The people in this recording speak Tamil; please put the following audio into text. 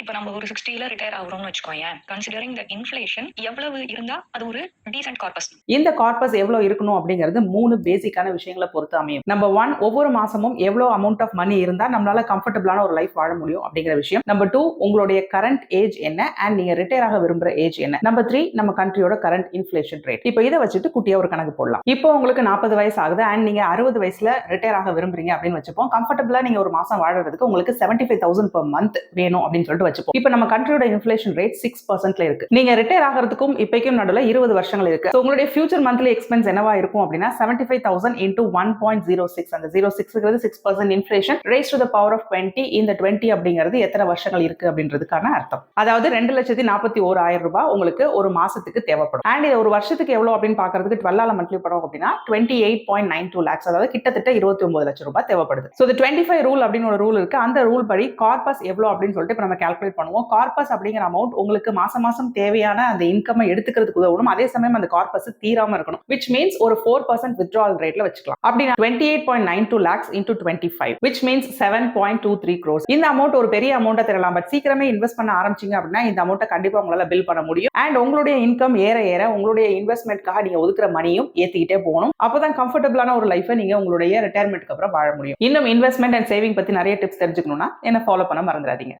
இப்ப நம்ம ஒரு சிக்ஸ்டில ரிட்டையர் ஆகுறோம்னு வச்சுக்கோங்க கன்சிடரிங் த இன்ஃபிளேஷன் எவ்வளவு இருந்தா அது ஒரு டீசென்ட் கார்பஸ் இந்த கார்பஸ் எவ்வளவு இருக்கணும் அப்படிங்கிறது மூணு பேசிக்கான விஷயங்களை பொறுத்து அமையும். நம்பர் ஒன் ஒவ்வொரு மாசமும் எவ்வளவு அமௌண்ட் ஆஃப் மணி இருந்தா நம்மளால கம்ஃபர்டபுளான ஒரு லைஃப் வாழ முடியும் அப்படிங்கிற விஷயம். நம்பர் டூ உங்களுடைய கரண்ட் ஏஜ் என்ன? அண்ட் நீங்க ரிட்டையர் ஆக விரும்புற ஏஜ் என்ன? நம்பர் த்ரீ நம்ம கண்ட்ரியோட கரண்ட் இன்ஃபிளேஷன் ரேட் இப்போ இதை வச்சுட்டு குட்டியா ஒரு கணக்கு போடலாம். இப்போ உங்களுக்கு நாற்பது வயசு ஆகுது அண்ட் நீங்க அறுபது வயசுல ரிட்டையர் ஆக விரும்புறீங்க அப்படின்னு வச்சுப்போம். கம்ஃபர்டபுளா நீங்க ஒரு மாசம் வாழறதுக்கு உங்களுக்கு seventy five thousand per month வேணும் அப்படின்னு சொல்லிட்டு வச்சுப்போம். இப்போ நம்ம கண்ட்ரியோட இன்ஃபிளேஷன் ரேட் சிக்ஸ் பர்சன்ட்ல இருக்கு. நீங்க ரிட்டையர் ஆகிறதுக்கும் இப்பைக்கும் நடுவில் இருபது வருஷங்கள் இருக்கு. உங்களுடைய ஃபியூச்சர் மந்த்லி எக்ஸ்பென்ஸ் என்னவா இருக்கும் அப்படின்னா seventy five thousand into one point zero six அந்த zero சிக்ஸ்ங்கிறது six percent inflation raise to the power of twenty இந்த டுவெண்ட்டி அப்படிங்கிறது எத்தனை வருஷங்கள் இருக்கு அப்படின்றதுக்கான அர்த்தம். அதாவது ரெண்டு லட்சத்தி நாற்பத்தி ஒரு ஆயிரம் ரூபாய் உங்களுக்கு ஒரு மாசத்துக்கு தேவைப்படும். அண்ட் இது ஒரு வருஷத்துக்கு எவ்வளவு அப்படின்னு பாக்குறதுக்கு டுவெல்லால மந்த்லி படம் அப்படின்னா twenty eight point nine two lakhs அதாவது கிட்டத்தட்ட இருபத்தி ஒன்பது லட்சம் ரூபாய் தேவைப்படுது. ஸோ இது டுவெண்ட்டி ஃபைவ் ரூல் அப்படின்னு ஒரு ரூல் இருக்கு. அந்த ரூல் படி கார்பஸ் எவ்வளவு அப்படின்னு சொல்லிட்டு இப்போ நம்ம கால்குலேட் பண்ணுவோம். கார்பஸ் அப்படிங்கிற அமௌண்ட் உங்களுக்கு மாசம் மாசம் தேவையான அந்த இன்கம் எடுத்துக்கிறதுக்கு உதவணும். அதே சமயம் அந்த கார்பஸ் தீராம இருக்கணும். விச் மீன்ஸ் ஒரு ஃபோர் பர்சன்ட் வித்ட்ரால் ரேட்ல வச்சுக்கலாம். அப்படின்னா twenty eight point nine two lakhs into twenty five which means seven point two three crores இந்த அமௌண்ட் ஒரு பெரிய அமௌண்ட்டை தரலாம். பட் சீக்கிரமே இன்வெஸ்ட் பண்ண ஆரம்பிச்சீங்க அப்படின்னா இந்த அமௌண்ட்டை கண்டிப்பா உங்களால பில் பண்ண முடியும். அண்ட் உங்களுடைய இன்கம் ஏற ஏற உங்களுடைய இன்வெஸ்ட்மெண்ட்காக நீங்க ஒதுக்குற மணியும் ஏத்திக்கிட்டே போகணும். அப்பதான் கம்ஃபர்டபுளான ஒரு லைஃபை நீங்க உங்களுடைய ரிட்டையர்மெண்ட்க்கு அப்புறம் வாழ முடியும். இன்னும் இன்வெஸ்ட்மெண்ட் அண்ட் சேவிங் பத்தி நிறைய டிப்ஸ் தெரிஞ்சுக்கணும்னா என்ன ஃபாலோ பண்ண மறந்துடாதீங்க.